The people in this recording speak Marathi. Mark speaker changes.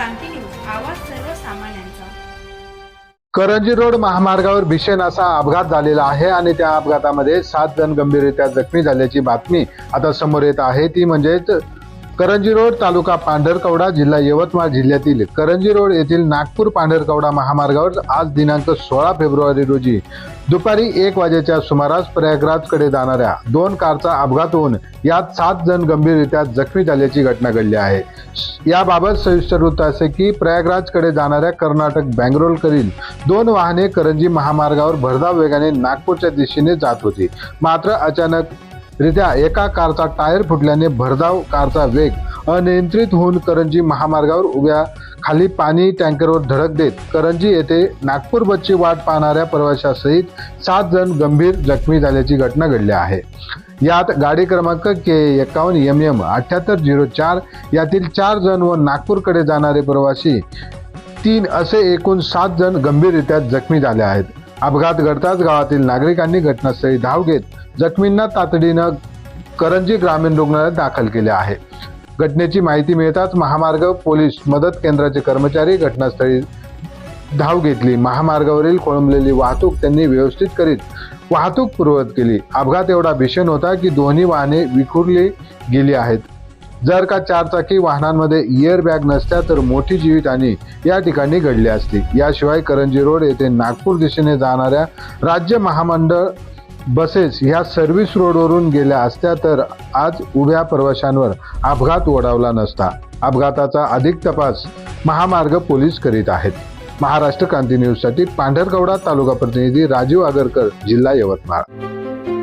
Speaker 1: क्रांती न्यूज आवाज सर्वसामान्यांचा.
Speaker 2: करंजी रोड महामार्गावर भीषण असा अपघात झालेला आहे आणि त्या अपघातामध्ये सात जण गंभीररित्या जखमी झाल्याची बातमी आता समोर येत आहे. ती म्हणजेच करंजी रोड तालुका पांढरकवडा जिल्हा यवतमाळ जिल्ह्यातील करंजी रोड येथील नागपूर पांढरकवडा महामार्गावर आज दिनांक सोळा फेब्रुवारी रोजी दुपारी एक वाजेच्या सुमारास प्रयागराजकडे जाणाऱ्या दोन कारचा अपघात होऊन यात सात जण गंभीररित्या जखमी झाल्याची घटना घडली आहे. याबाबत सविस्तर वृत्त असे की प्रयागराजकडे जाणाऱ्या कर्नाटक बँगलोरकडील दोन वाहने करंजी महामार्गावर भरधाव वेगाने नागपूरच्या दिशेने जात होती. मात्र अचानक रित्या एका कारचा टायर फुटल्याने भरधाव कारचा वेग अनियंत्रित होऊन करंजी महामार्गावर उभ्या खाली पाणी टँकरवर धडक देत करंजी येथे नागपूर बसची वाट पाहणाऱ्या प्रवाशासहित सात जण गंभीर जखमी झाल्याची घटना घडली आहे. यात गाडी क्रमांक के एकावन्न एम एम अठ्याहत्तर झिरो चार यातील चार जण व नागपूरकडे जाणारे प्रवासी तीन असे एकूण सात जण गंभीररित्या जखमी झाले आहेत. अपघात घडताच गावातील नागरिकांनी घटनास्थळी धाव घेत जखमींना तातडीनं करंजी ग्रामीण रुग्णालयात दाखल केले आहे. घटनेची माहिती मिळताच महामार्ग पोलीस मदत केंद्राचे कर्मचारी घटनास्थळी धाव घेतली. महामार्गावरील खोळंबलेली वाहतूक त्यांनी व्यवस्थित करीत वाहतूक पूर्ववत केली. अपघात एवढा भीषण होता की दोन्ही वाहने विखुरली गेली आहेत. जर का चारचाकी वाहनांमध्ये इयर बॅग नसत्या तर मोठी जीवितहानी या ठिकाणी घडली असती. याशिवाय करंजी रोड येथे नागपूर दिशेने जाणाऱ्या राज्य महामंडळ बसेस ह्या सर्व्हिस रोडवरून गेल्या असत्या तर आज उभ्या प्रवाशांवर अपघात ओढावला नसता. अपघाताचा अधिक तपास महामार्ग पोलीस करीत आहेत. महाराष्ट्र क्रांती न्यूजसाठी पांढरकवडा तालुका प्रतिनिधी राजीव आगरकर जिल्हा यवतमाळ.